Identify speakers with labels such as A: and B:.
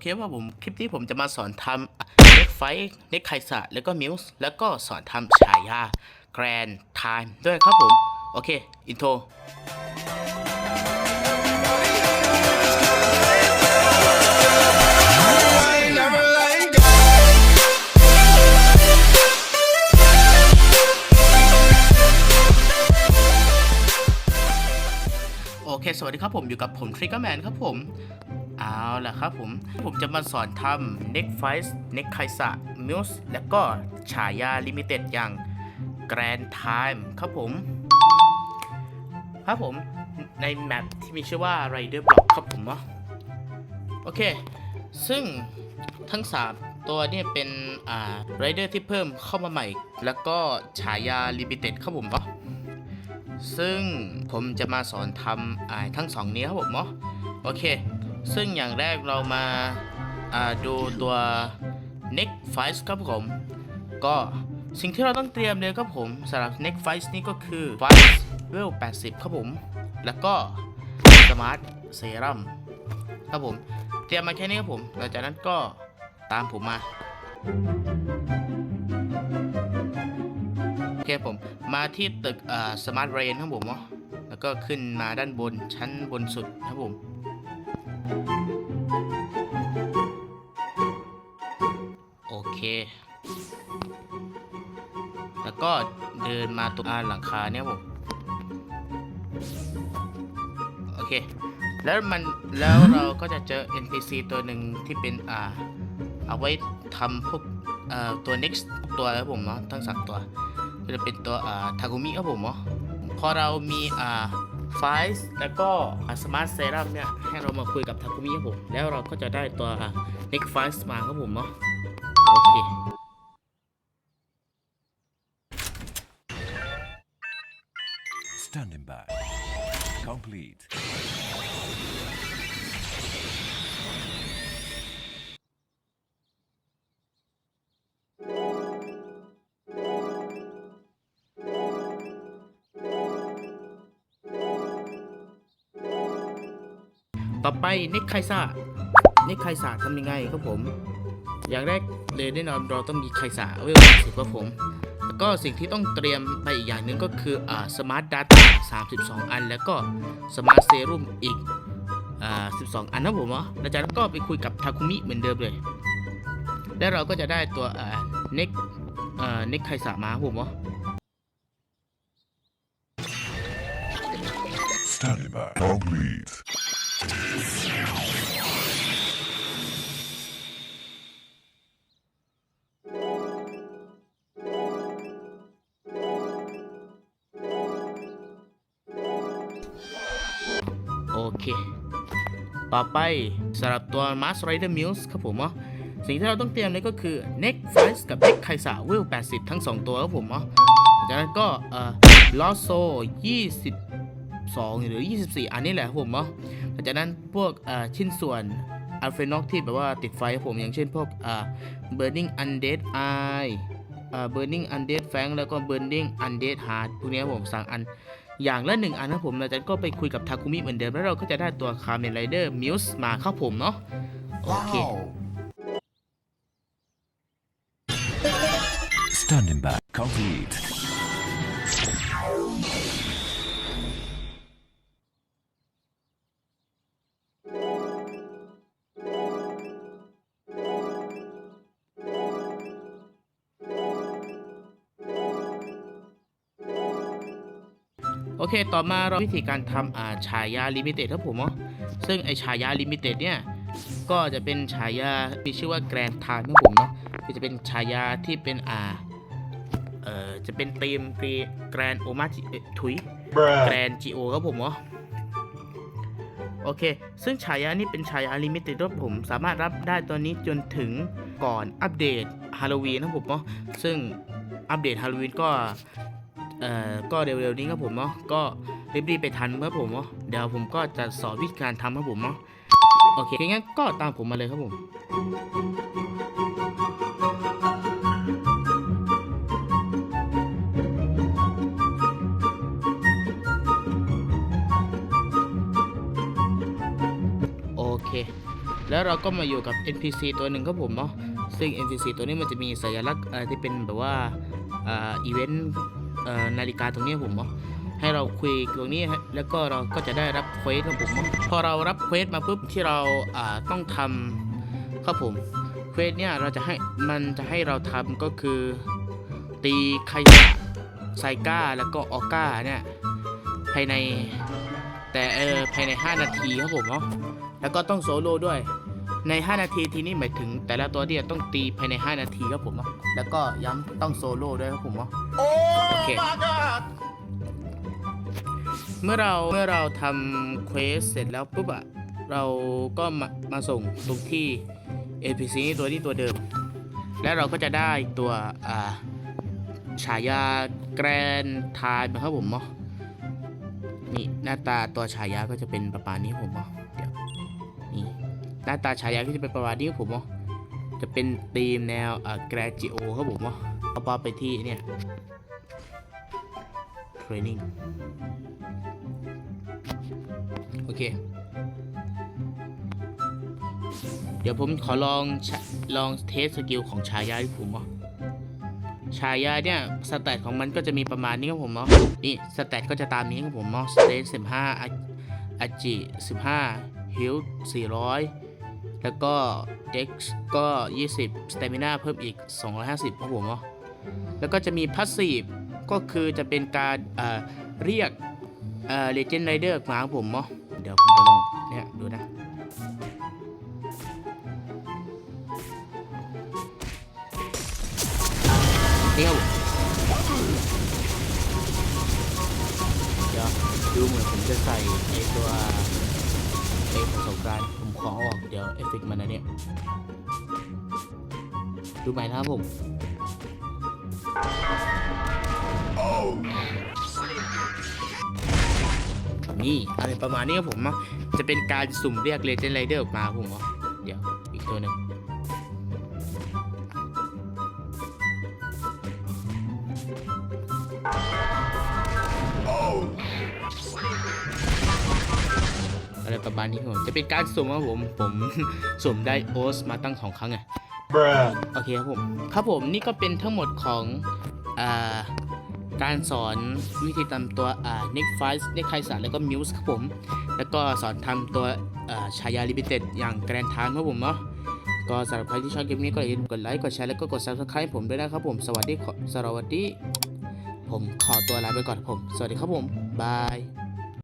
A: เคว่าผมคลิปนี้ผมจะมาสอนทำเน็กไฟเน็กไคสะแล้วก็มิวส์แล้วก็สอนทำฉายาแกรนไทม์ด้วยครับผม โอเค อินโทรโอเค สวัสดีครับผม อยู่กับผมทริกเกอร์แมนครับผม เอาล่ะครับผม ผมจะมาสอนทำ Neck Fight Neck k a i s a Muse และก็ฉายาลิมิเต็ดอย่าง Grand Time ครับผม ครับผมในแมปที่มีชื่อว่า Rider Block ครับผมเนาะโอเค ซึ่งทั้ง 3 ตัวเนี่ยเป็นอ่า Rider ที่เพิ่มเข้ามาใหม่ แล้วก็ฉายาลิมิเต็ดครับผมเนาะซึ่งผมจะมาสอนทำอ่าทั้งสองนี้ครับผมเนาะโอเค ซึ่งอย่างแรกเรามาาดูตัว neck fight ครับผม ก็สิ่งที่เราต้องเตรียมเลยครับผมสำหรับ neck fight นี่ก็คือ fight level 80 ครับผม แล้วก็ smart serum ครับผม เตรียมมาแค่นี้ครับผมหลังจากนั้นก็ตามผมมาโอเคผมมาที่ตึกสมาร์ทเรนครับผมเนาะแล้วก็ขึ้นมาด้านบนชั้นบนสุดครับผม โอเค แล้วก็เดินมาตรงอาหลังคาเนี่ยผม โอเค แล้วมันแล้วเราก็จะเจอ NPC ตัวหนึ่งที่เป็นอ่าเอาไว้ทำพวกเอ่อตัว next ตัวครับผมเนาะทั้งสามตัว ก็จะเป็นตัวอ่าทากุมิครับผมเนาะพอเรามีอ่า ไฟส์แล้วก็สมาร์ทเซรั่มเนี่ย ให้เรามาคุยกับทากุมิครับผม แล้วเราก็จะได้ตัวเน็กไฟส์มาครับผมเนาะ โอเค
B: Standing by. Complete.
A: ต่อไปเน็กไคซ่าเน็กไคซ่าทำยังไงครับผม อย่างแรกเลยแน่นอนเราต้องมีไคซ่าเวลสิบครับผมแล้วก็สิ่งที่ต้องเตรียมไปอีกอย่างหนึ่งก็คืออ่าสมาร์ทดัต32 อัน แล้วก็สมาร์ทเซรุ่มอีกอ่า12 อันนะผมเนาะแล้วจากนั้นก็ไปคุยกับทาคุมิเหมือนเดิมเลย แล้วเราก็จะได้ตัวอ่าเน็กอ่าเน็กไคซ่ามาผมเนาะ
B: Standby. Complete.
A: โอเค ต่อไปสำหรับตัว Mars Rider Muse ครับผมเนาะสิ่งที่เราต้องเตรียมเลยก็คือ Neck f i c e กับ Neck k a i s a เวล80 ทั้ง 2 ตัวครับผมเนาะจากนั้นก็เอ่อ Losso 22หรือ 24 อันนี้แหละครับผมเนาะ จากนั้นพวกเอ่อชิ้นส่วนอัลเฟนอกที่แบบว่าติดไฟครับผมอย่างเช่นพวกเอ่อ Burning Undead Eye เอ่อ Burning Undead Fang แล้วก็ Burning Undead Heart พวกนี้ครับผมสั่งอันอย่างละหนึ่งอันนะผมหลังจากนั้นก็ไปคุยกับทาคุมิเหมือนเดิมแล้วเราก็จะได้ตัวคาเมนไรเดอร์มิวส์มาครับผมเนาะโอเค
B: Standing by. Complete.
A: โอเค ต่อมาเราวิธีการทำอ่าฉายาลิมิเต็ดครับผมเนาะซึ่งไอฉายาลิมิเต็ดเนี่ย ก็จะเป็นฉายา มีชื่อว่าแกรนทานครับผมเนาะคือจะเป็นฉายาที่เป็นอ่าเอ่อ จะเป็นธีมปีแกรนโอมาจิถุยแกรนจีโอครับผมเนาะโอเค ซึ่งฉายานี้เป็นฉายาลิมิเต็ดครับผม สามารถรับได้ตอนนี้จนถึงก่อนอัปเดตฮาโลวีนนะครับผมเนาะซึ่งอัปเดตฮาโลวีนก็ เอ่อก็เร็วๆนี้ครับผมเนาะก็รีบๆไปทันครับผมเนาะเดี๋ยวผมก็จะสอนวิธีการทำครับผมเนาะโอเคงั้นก็ตามผมมาเลยครับผมโอเคแล้วเราก็มาอยู่กับ NPC ตัวหนึ่งครับผมเนาะซึ่ง NPC ตัวนี้มันจะมีสัญลักษณ์ที่เป็นแบบว่าอีเวนต์ นาฬิกาตรงนี้ผมเนาะให้เราคุยตรงนี้แล้วก็เราก็จะได้รับเควสครับผมเนาะพอเรารับเควสมาปุ๊บที่เราต้องทำครับผมเควสเนี่ยเราจะให้มันจะให้เราทำก็คือ ตีไคยะไซก้าแล้วก็ออก้าเนี่ยภายในแต่เออภายใน 5 นาทีครับผมเนาะแล้วก็ต้องโซโล่ด้วย ใน 5 นาทีทีนี้หมายถึง แต่ละตัวที่จะต้องตีภายใน 5 นาทีครับผมเนาะแล้วก็ย้ำต้องโซโล่ด้วยครับผมเนาะโอเคเมื่อเราเมื่อเราทำเควสเสร็จแล้วปุ๊บอะเราก็มามาส่งตรงที่ NPC ตัวที่ตัวเดิม แล้วเราก็จะได้ตัวอ่าฉายาแกรนทายนะครับผมเนาะนี่หน้าตาตัวฉายาก็จะเป็นประมาณนี้ครับผมเนาะเดี๋ยวนี่ หน้าตาฉายาก็จะเป็นประมาณนี้ครับผมเนาะจะเป็นธีมแนวอ่าแกรจิโอครับผมเนาะเอาปอไปที่เนี่ยเทรนนิ่งโอเค เดี๋ยวผมขอลองลองเทสสกิลของฉายาที่ผมเนาะฉายาเนี่ยสแตทของมันก็จะมีประมาณนี้ครับผมเนาะนี่สแตทก็จะตามนี้ครับผมเนาะสเตนสิบห้าอาจิสิบห้าฮิลสี่ร้อย แล้วก็เด็กก็ยี่สิบสเตมิน่าเพิ่มอีก 250ครับผมเนาะแล้วก็จะมีพัสซีฟก็คือจะเป็นการเอ่อเรียกเอ่อเลเจนด์ไรเดอร์มาครับผมเนาะเดี๋ยวผมจะลองเนี่ยดูนะนี่ครับเดี๋ยวดูเหมือนผมจะใส่ไอตัว ไอประสบการณ์ผมขอออก เดี๋ยวเอฟเฟกต์มันนะเนี่ย ดูใหม่นะครับผม นี่อะไรประมาณนี้ครับผมเนาะจะเป็นการสุ่มเรียกเลเจนด์ไรเดอร์ออกมาครับผมเดี๋ยวอีกตัวหนึ่ง อะไรประมาณนี้ครับผมจะเป็นการสุ่มครับผมผมสุ่มได้โอสมาตั้งสองครั้งไง
B: Bruh.
A: โอเคครับผมครับผมนี่ก็เป็นทั้งหมดของอ่าการสอนวิธีทำตัวอ่า Nick f i ์ Nick ไคสาแล้วก็ Muse ครับผม แล้วก็สอนทำตัวอ่าชายาลิมิเต็ดอย่างแกรนทานครับผมเนาะก็สำหรับใครที่ชอบคลิปนี้ก็อย่าลืมกดไลค์กดแชร์แล้วก็กด Subscribe ให้ผมด้วยนะครับผมสวัสดีขอสวัสดี ผมขอตัวลาไปก่อนครับผม สวัสดีครับผม บาย